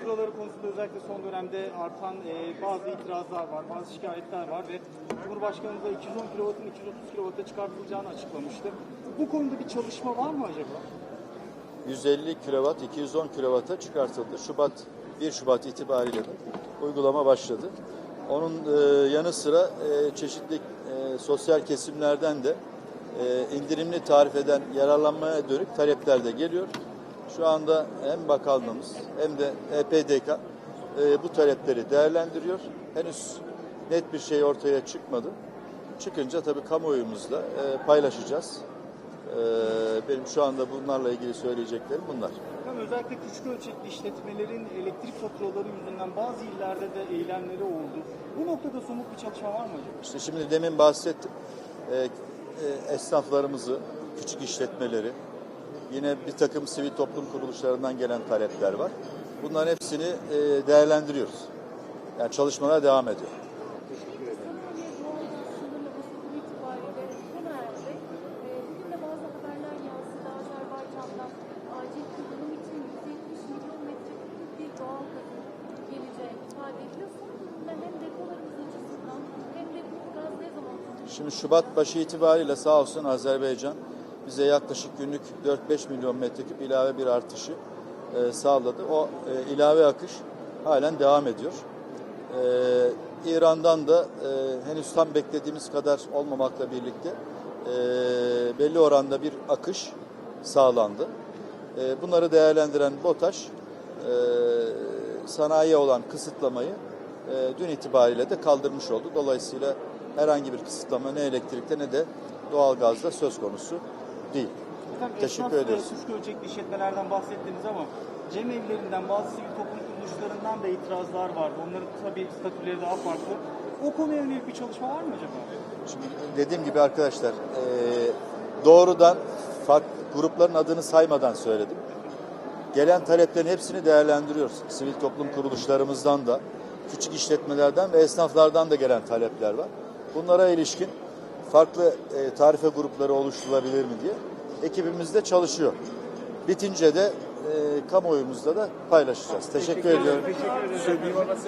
faturaları konusunda özellikle son dönemde artan e, bazı itirazlar var, bazı şikayetler var ve Cumhurbaşkanımız da 210 kW'ın 230 kW'a çıkartılacağını açıklamıştı. Bu konuda bir çalışma var mı acaba? 150 kW, 210 kW'a çıkartıldı. Şubat 1 Şubat itibariyle uygulama başladı. Onun e, yanı sıra e, çeşitli e, sosyal kesimlerden de e, indirimli tarif eden yararlanmaya dönük talepler de geliyor. Şu anda hem bakanlığımız hem de EPDK e, bu talepleri değerlendiriyor. Henüz net bir şey ortaya çıkmadı. Çıkınca tabii kamuoyumuzla e, paylaşacağız. Ee, benim şu anda bunlarla ilgili söyleyeceklerim bunlar. Efendim özellikle küçük ölçekli işletmelerin elektrik faturaları yüzünden bazı illerde de eylemleri oldu. Bu noktada somut bir çalışma var mı acaba? İşte şimdi demin bahsettim. Ee, e, esnaflarımızı, küçük işletmeleri, yine bir takım sivil toplum kuruluşlarından gelen talepler var. Bunların hepsini e, değerlendiriyoruz. Yani çalışmalar devam ediyor. Sanayiye doğalgaz sınırlaması bugün itibariyle sona erdi. Bugün de bazı haberler yansıdı. Azerbaycan'dan acil kullanım için 170 milyon metreküplük bir doğalgazın geleceği ifade ediyor. Sonunda hem depolarımız açısından hem de bu gaz ne zaman Şimdi Şubat başı itibariyle sağ olsun Azerbaycan bize yaklaşık günlük 4-5 milyon metreküp ilave bir artışı e, sağladı. O e, ilave akış halen devam ediyor. E, İran'dan da e, henüz tam beklediğimiz kadar olmamakla birlikte e, belli oranda bir akış sağlandı. E, bunları değerlendiren BOTAŞ e, sanayiye olan kısıtlamayı e, dün itibariyle de kaldırmış oldu. Dolayısıyla herhangi bir kısıtlama ne elektrikte ne de doğalgazda söz konusu değil. Efendim, Teşekkür ediyoruz. Küçük ölçekli işletmelerden bahsettiniz ama cem evlerinden bazı sivil toplum kuruluşlarından da itirazlar vardı. Onların tabii statüleri daha farklı. O konuya yönelik bir çalışma var mı acaba? Şimdi dediğim gibi arkadaşlar e, doğrudan farklı grupların adını saymadan söyledim. Gelen taleplerin hepsini değerlendiriyoruz. Sivil toplum kuruluşlarımızdan da, küçük işletmelerden ve esnaflardan da gelen talepler var. Bunlara ilişkin farklı e, tarife grupları oluşturulabilir mi diye ekibimiz de çalışıyor. Bitince de e, kamuoyumuzda da paylaşacağız. Teşekkür ediyorum. Teşekkür ederim.